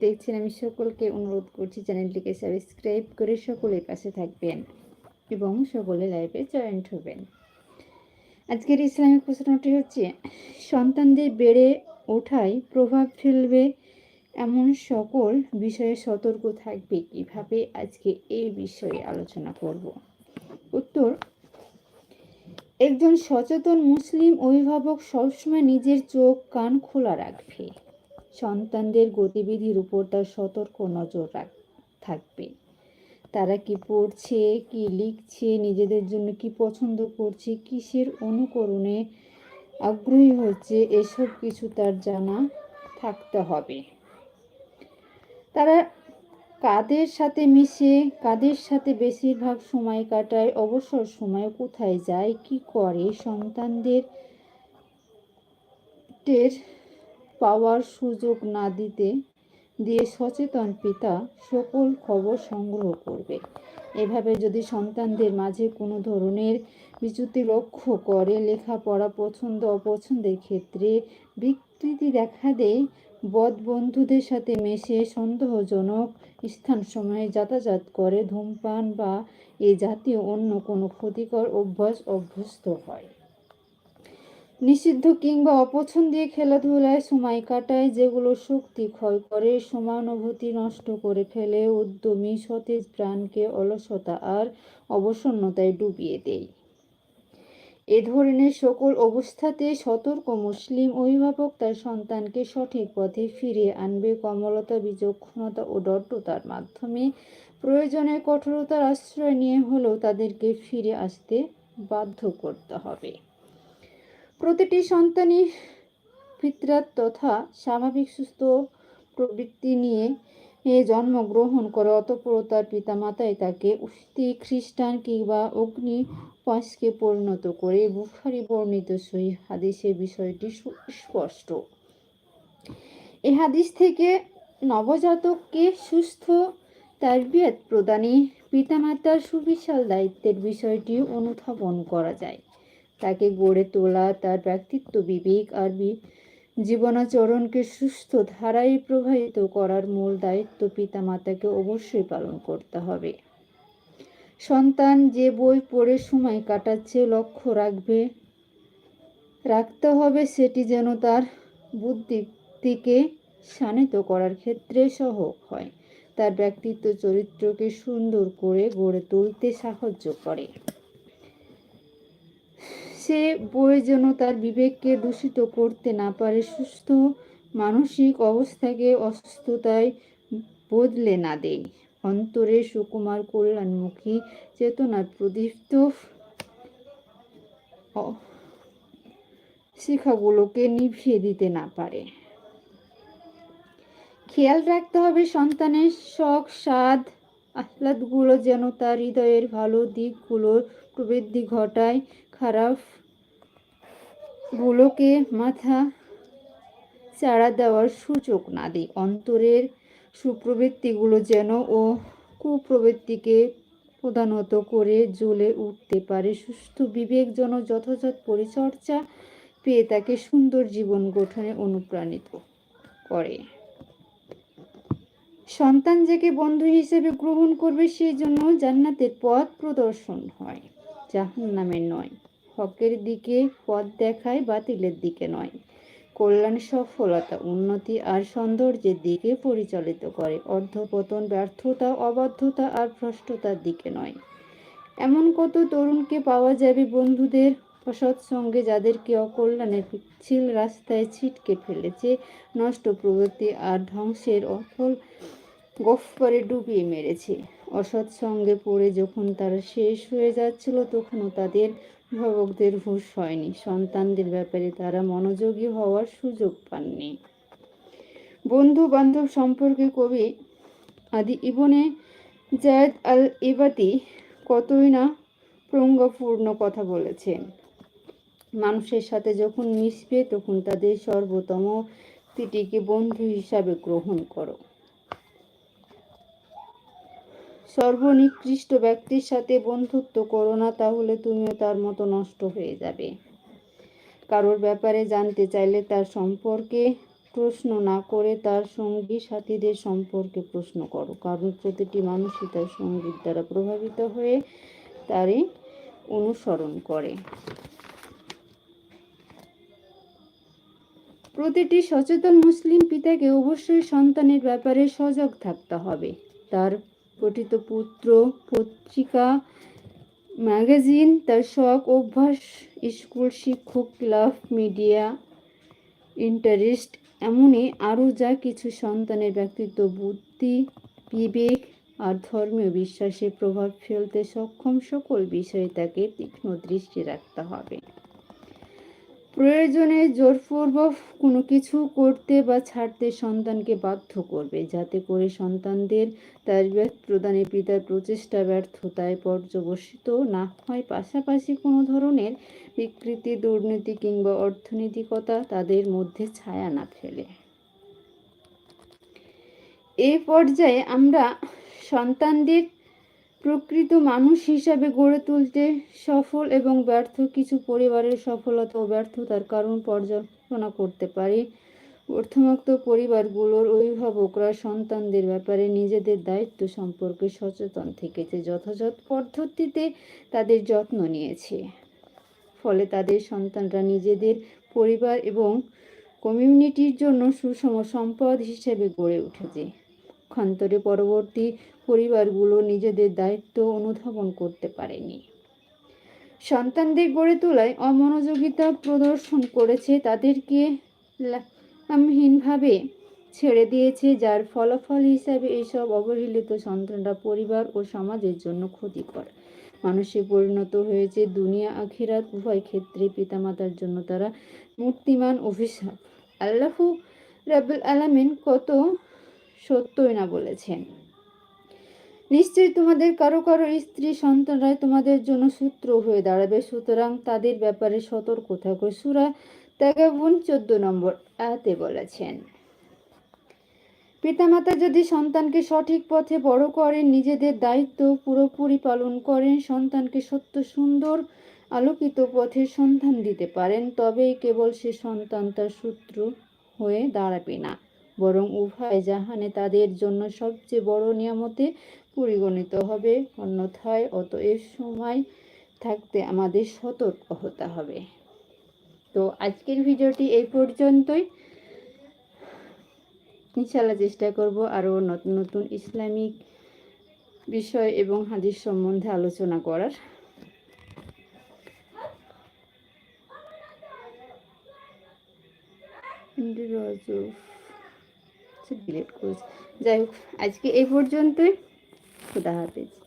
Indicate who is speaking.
Speaker 1: দেখছেন আমি সকলকে অনুরোধ করছি চ্যানেলটিকে সাবস্ক্রাইব করে সকলের পাশে থাকবেন এবং সকলে লাইভে জয়েন্ট হবেন। আজকের ইসলামিক প্রশ্নটি হচ্ছে, সন্তানদের বেড়ে ওঠায় প্রভাব ফেলবে এমন সকল বিষয়ে সতর্ক থাকবে কীভাবে? আজকে এই বিষয়ে আলোচনা করব। উত্তর, একজন সচেতন মুসলিম অভিভাবক সবসময় নিজের চোখ কান খোলা রাখবে। সন্তানদের গতিবিধির উপর তার সতর্ক নজর রাখ থাকবে। তারা কি পড়ছে, কি লিখছে, নিজেদের জন্য কি পছন্দ করছে, কিসের অনুকরণে আগ্রহী হচ্ছে, এসব কিছু তার জানা থাকতে হবে। তারা কাদের সাথে মিশে, কাদের সাথে বেশিরভাগ সময় কাটায়, অবসর সময় কোথায় যায়, কি করে, সন্তানদের টের পাওয়ার সুযোগ না দিতে, দিয়ে সচেতন পিতা সকল খবর সংগ্রহ করবে। এভাবে যদি সন্তানদের মাঝে কোনো ধরনের বিচ্যুতি লক্ষ্য করে, লেখাপড়া পছন্দ অপছন্দের ক্ষেত্রে বিকৃতি দেখা দেয়, বদ বন্ধুদের সাথে মেশে সন্দেহজনক স্থান সময়ে যাতায়াত করে ধূমপান বা এ জাতীয় অন্য কোনো ক্ষতিকর অভ্যাস অভ্যস্ত হয়। নিষিদ্ধ কিংবা অপছন্দীয় খেলাধুলায় সময় কাটায়, যেগুলো শক্তি ক্ষয় করে, সমানুভূতি নষ্ট করে ফেলে, উদ্যমী সতেজ প্রাণকে অলসতা আর অবসন্নতায় ডুবিয়ে দেয়। এ ধরনের সকল অবস্থাতে সতর্ক মুসলিম অভিভাবক তার সন্তানকে সঠিক পথে ফিরিয়ে আনবে। কমলতা বিচক্ষণতা ও দট্টতার মাধ্যমে প্রয়োজনে কঠোরতার আশ্রয় নিয়ে হলেও তাদেরকে ফিরে আসতে বাধ্য করতে হবে। প্রতিটি সন্তানই ফিতরাত তথা স্বাভাবিক, সুস্থ প্রবৃত্তি নিয়ে এ জন্মগ্রহণ করে। অতঃপর তার পিতামাতাই তাকে উস্তি খ্রিস্টান কিংবা অগ্নি পাশকে পরিণত করে। বুখারি বর্ণিত সই হাদিসের বিষয়টি সুস্পষ্ট এ হাদিস থেকে নবজাতককে সুস্থ তারবিয়ত প্রদানে পিতামাতার সুবিশাল দায়িত্বের বিষয়টি অনুধাবন করা যায়। তাকে গড়ে তোলা, তার ব্যক্তিত্ব, বিবেক আর জীবনাচরণকে সুস্থ ধারায় প্রবাহিত করার মূল দায়িত্ব পিতামাতাকে অবশ্যই পালন করতে হবে। সন্তান যে বই পড়ে সময় কাটাচ্ছে, লক্ষ্য রাখবে, রাখতে হবে সেটি যেন তার বুদ্ধিকে শানিত করার ক্ষেত্রে সহক হয়। তার ব্যক্তিত্ব চরিত্রকে সুন্দর করে গড়ে তুলতে সাহায্য করে। সে বই যেন তার বিবেককে দূষিত করতে না পারে, সুস্থ মানসিক অবস্থাকে অসুস্থতায় বদলে না দেয়। অন্তরে সুকুমার কল্যাণমুখী চেতনার প্রদীপ্ত শিখাগুলোকে নিভিয়ে দিতে না পারে। খেয়াল রাখতে হবে সন্তানের শখ, স্বাদ, আহ্লাদগুলো যেন তার হৃদয়ের ভালো দিকগুলোর প্রবৃদ্ধি ঘটায়, খারাপ গুলোকে মাথা চাড়া দেওয়ার সুযোগ না দিই। অন্তরের সুপ্রবৃত্তিগুলো যেন ও কুপ্রবৃত্তিকে প্রধানত করে জ্বলে উঠতে পারে। সুস্থ বিবেক যেন যথাযথ পরিচর্যা পেয়ে তাকে সুন্দর জীবন গঠনে অনুপ্রাণিত করে। সন্তান যাকে বন্ধু হিসেবে গ্রহণ করবে সেই জন্য জান্নাতের পথ প্রদর্শন হয় জাহান নামের নয়। হকের দিকে পথ দেখায়, বাতিলের দিকে নয়। কল্যাণ, সফলতা, উন্নতি আর সৌন্দর্যের দিকে পরিচালিত করে। অর্ধপতন, ব্যর্থতা, অবাধ্যতা আর দিকে নয়। এমন কত তরুণকে পাওয়া যাবে বন্ধুদের অসৎ সঙ্গে যাদেরকে অকল্যাণের পিচ্ছিল রাস্তায় ছিটকে ফেলেছে নষ্ট প্রগতি আর ধ্বংসের অফল গফরে ডুবিয়ে মেরেছে। অসৎ সঙ্গে পড়ে যখন তারা শেষ হয়ে যাচ্ছিল, তখনও তাদের অভিভাবকদের হুঁশ হয়নি। সন্তানদের ব্যাপারে তারা মনোযোগী হওয়ার সুযোগ পাননি। বন্ধু বান্ধব সম্পর্কে কবি আদি ইবনে জায়দ আল ইবাতি কতই না প্রঙ্গপূর্ণ কথা বলেছেন। মানুষের সাথে যখন মিশবে, তখন তাদের সর্বোত্তম তিটিকে বন্ধু হিসাবে গ্রহণ করো। সর্বনিকৃষ্ট ব্যক্তির সাথে বন্ধুত্ব করো না, তাহলে তুমিও তার মতো নষ্ট হয়ে যাবে। কারোর ব্যাপারে জানতে চাইলে তার সম্পর্কে প্রশ্ন না করে তার সঙ্গী সাথীদের সম্পর্কে প্রশ্ন করো। কারণ প্রতিটি মানুষই তার সঙ্গীর দ্বারা প্রভাবিত হয়ে তারই অনুসরণ করে। প্রতিটি সচেতন মুসলিম পিতাকে অবশ্যই সন্তানের ব্যাপারে সজাগ থাকতে হবে। তার পঠিত পুত্র, পত্রিকা ম্যাগাজিন তার শখ, অভ্যাস, স্কুল শিক্ষক, ক্লাব মিডিয়া ইন্টারেস্ট এমনই আরও যা কিছু সন্তানের ব্যক্তিত্ব, বুদ্ধি, বিবেক আর ধর্মীয় বিশ্বাসে প্রভাব ফেলতে সক্ষম সকল বিষয়ে তাকে তীক্ষ্ণ দৃষ্টি রাখতে হবে। প্রয়োজনে জোরপূর্বক কোনো কিছু করতে বা ছাড়তে সন্তানকে বাধ্য করবে, যাতে করে সন্তানদের তার প্রদানে পিতার প্রচেষ্টা ব্যর্থতায় পর্যবসিত না হয়। পাশাপাশি কোনো ধরনের বিকৃতি, দুর্নীতি কিংবা অর্থনৈতিকতা তাদের মধ্যে ছায়া না ফেলে। এই পর্যায়ে আমরা সন্তানদের প্রকৃত মানুষ হিসাবে গড়ে তুলতে সফল এবং ব্যর্থ কিছু পরিবারের সফলতা ও ব্যর্থতার কারণ পর্যালোচনা করতে পারি। অর্থমুক্ত পরিবারগুলোর অভিভাবকরা সন্তানদের ব্যাপারে নিজেদের দায়িত্ব সম্পর্কে সচেতন থেকেছে, যথাযথ পদ্ধতিতে তাদের যত্ন নিয়েছে। ফলে তাদের সন্তানরা নিজেদের পরিবার এবং কমিউনিটির জন্য সুষম সম্পদ হিসেবে গড়ে উঠেছে। পক্ষান্তরে পরবর্তী পরিবারগুলো নিজেদের দায়িত্ব অনুধাবন করতে পারেনি। সন্তানদের গড়ে তোলায় অমনোযোগিতা প্রদর্শন করেছে তাদেরকে লামহীনভাবে ছেড়ে দিয়েছে, যার ফলাফল হিসাবে এইসব অবহেলিত সন্তানরা পরিবার ও সমাজের জন্য ক্ষতিকর। মানুষে পরিণত হয়েছে দুনিয়া, আখিরাত, উভয় ক্ষেত্রে পিতামাতার জন্য তারা মূর্তিমান অভিশাপ। আল্লাহু রাবুল আলামিন কত সত্যই না বলেছেন। নিশ্চয়ই তোমাদের কারও কারও স্ত্রী সন্তানরাই তোমাদের জন্য সূত্র হয়ে দাঁড়াবে, সুতরাং তাদের ব্যাপারে সতর্ক থাকো। সুরা তেগাবুন চোদ্দ নম্বর আয়াতে বলেছেন, পিতামাতা যদি সন্তানকে সঠিক পথে বড় করেন, নিজেদের দায়িত্ব পুরোপুরি পালন করেন, সন্তানকে সত্য সুন্দর আলোকিত পথের সন্ধান দিতে পারেন, তবেই কেবল সে সন্তান তার সূত্র হয়ে দাঁড়াবে না। বরং উভয় জাহানে তাদের জন্য সবচেয়ে বড় নিয়ামতে পরিগণিত হবে। অন্যথায় অতএব সময় থাকতে আমাদের সতর্ক হতে হবে। তো আজকের ভিডিওটি এই পর্যন্তই। ইনশাল্লাহ চেষ্টা করব আরও নতুন নতুন ইসলামিক বিষয় এবং হাদিস সম্বন্ধে আলোচনা করার। ডিলেট করেছি। যাই হোক আজকে এই পর্যন্তই। খুদা হাফেজ।